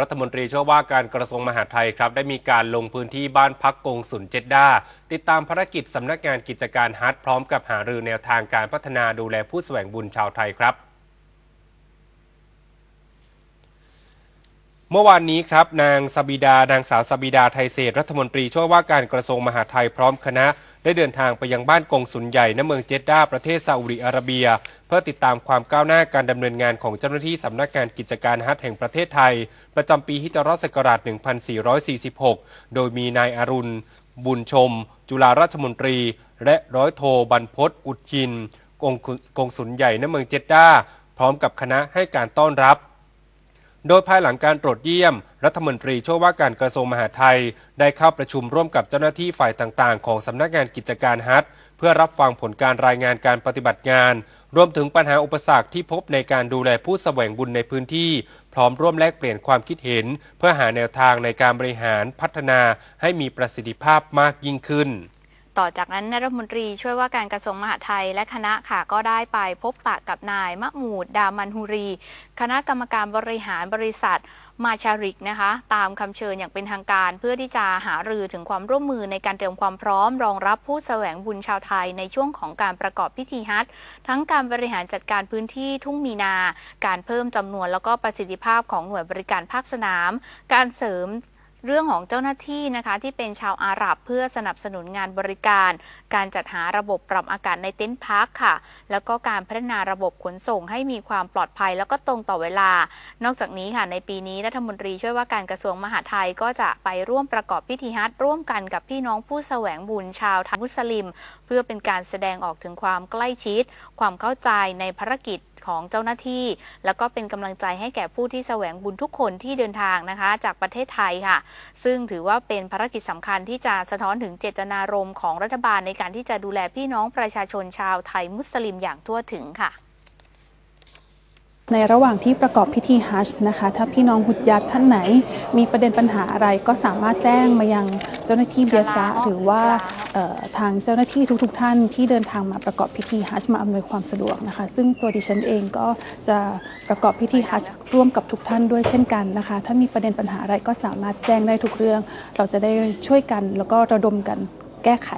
รัฐมนตรีช่วยว่าการกระทรวงมหาดไทยครับ ได้มีการลงพื้นที่บ้านพักกงสุลเจดดาติดตามภารกิจสำนักงานกิจการฮัทพร้อมกับหารือแนวทางการพัฒนาดูแลผู้แสวงบุญชาวไทยครับ เมื่อวานนี้ครับ นางสบิดานางสาวสบิดาไทยเศรษฐรัฐมนตรีช่วยว่าการกระทรวงมหาดไทยพร้อมคณะ ได้เดินทางไปยังบ้านกงสุลใหญ่ณเมืองเจดดาประเทศซาอุดิอาระเบีย เพื่อติดตามความก้าวหน้าการดำเนินงานของเจ้าหน้าที่สำนักงานกิจการฮัทแห่งประเทศไทย ประจำปีฮิจเราะห์ศักราช 1446 โดยมีนายอรุณ บุญชม จุฬาราชมนตรี และร้อยโทบรรพตอุดชินกงกงสุลใหญ่ณเมืองเจดดาพร้อมกับคณะให้การต้อนรับ โดยภายหลังการตรวจเยี่ยม รัฐมนตรีช่วยว่าการกระทรวงมหาดไทย ได้เข้าประชุมร่วมกับเจ้าหน้าที่ฝ่ายต่างๆ ของสำนักงานกิจการฮัทเพื่อรับฟังผลการรายงานการปฏิบัติงาน รวมถึงปัญหาอุปสรรคที่พบในการดูแลผู้แสวงบุญในพื้นที่ พร้อมร่วมแลกเปลี่ยนความคิดเห็น เพื่อหาแนวทางในการบริหารพัฒนาให้มีประสิทธิภาพมากยิ่งขึ้น ต่อจากนั้นนายรัฐมนตรีช่วยว่าการกระทรวงมหาดไทยและคณะค่ะก็ได้ไปพบปะกับนายมะหมูดดามันฮูรี คณะกรรมการบริหารบริษัทมาชาริกนะคะ ตามคำเชิญอย่างเป็นทางการ เพื่อที่จะหารือถึงความร่วมมือในการเตรียมความพร้อม รองรับผู้แสวงบุญชาวไทยในช่วงของการประกอบพิธีฮัททั้งการบริหารจัดการพื้นที่ทุ่งมีนา การเพิ่มจำนวนแล้วก็ประสิทธิภาพของหน่วยบริการภาคสนาม การเสริม เรื่องของเจ้าหน้าที่นะคะที่เป็นชาวอาหรับเพื่อสนับสนุนงานบริการ การจัดหาระบบปรับอากาศในเต็นท์พักค่ะ แล้วก็การพัฒนาระบบขนส่งให้มีความปลอดภัยแล้วก็ตรงต่อเวลา นอกจากนี้ค่ะในปีนี้รัฐมนตรีช่วยว่าการกระทรวงมหาดไทยก็จะไปร่วมประกอบพิธีฮัทร่วมกันกับพี่น้องผู้แสวงบุญชาวไทยมุสลิม เพื่อเป็นการแสดงออกถึงความใกล้ชิด ความเข้าใจในภารกิจ ของเจ้าหน้าที่ แล้วก็เป็นกำลังใจให้แก่ผู้ที่แสวงบุญทุกคนที่เดินทางนะคะ จากประเทศไทยค่ะ ซึ่งถือว่าเป็นภารกิจสำคัญที่จะสะท้อนถึงเจตนารมณ์ของรัฐบาลในการที่จะดูแลพี่น้องประชาชนชาวไทยมุสลิมอย่างทั่วถึงค่ะ ในระหว่างที่ประกอบพิธีฮัจญ์นะคะ ถ้าพี่น้องหุดยัดท่านไหน มีประเด็นปัญหาอะไรก็สามารถแจ้งมายังเจ้าหน้าที่เบียซะหรือว่าทางเจ้าหน้าที่ทุกๆทท่านที่เดินทางมาประกอบพิธีฮัจญ์มาอำนวยความสะดวกนะคะ ซึ่งตัวดิฉันเองก็จะประกอบพิธีฮัจญ์ร่วมกับทุกท่านด้วยเช่นกันนะคะ ถ้ามีประเด็นปัญหาอะไรก็สามารถแจ้งได้ทุกเรื่อง เราจะได้ช่วยกันแล้วก็ระดมกันแก้ไข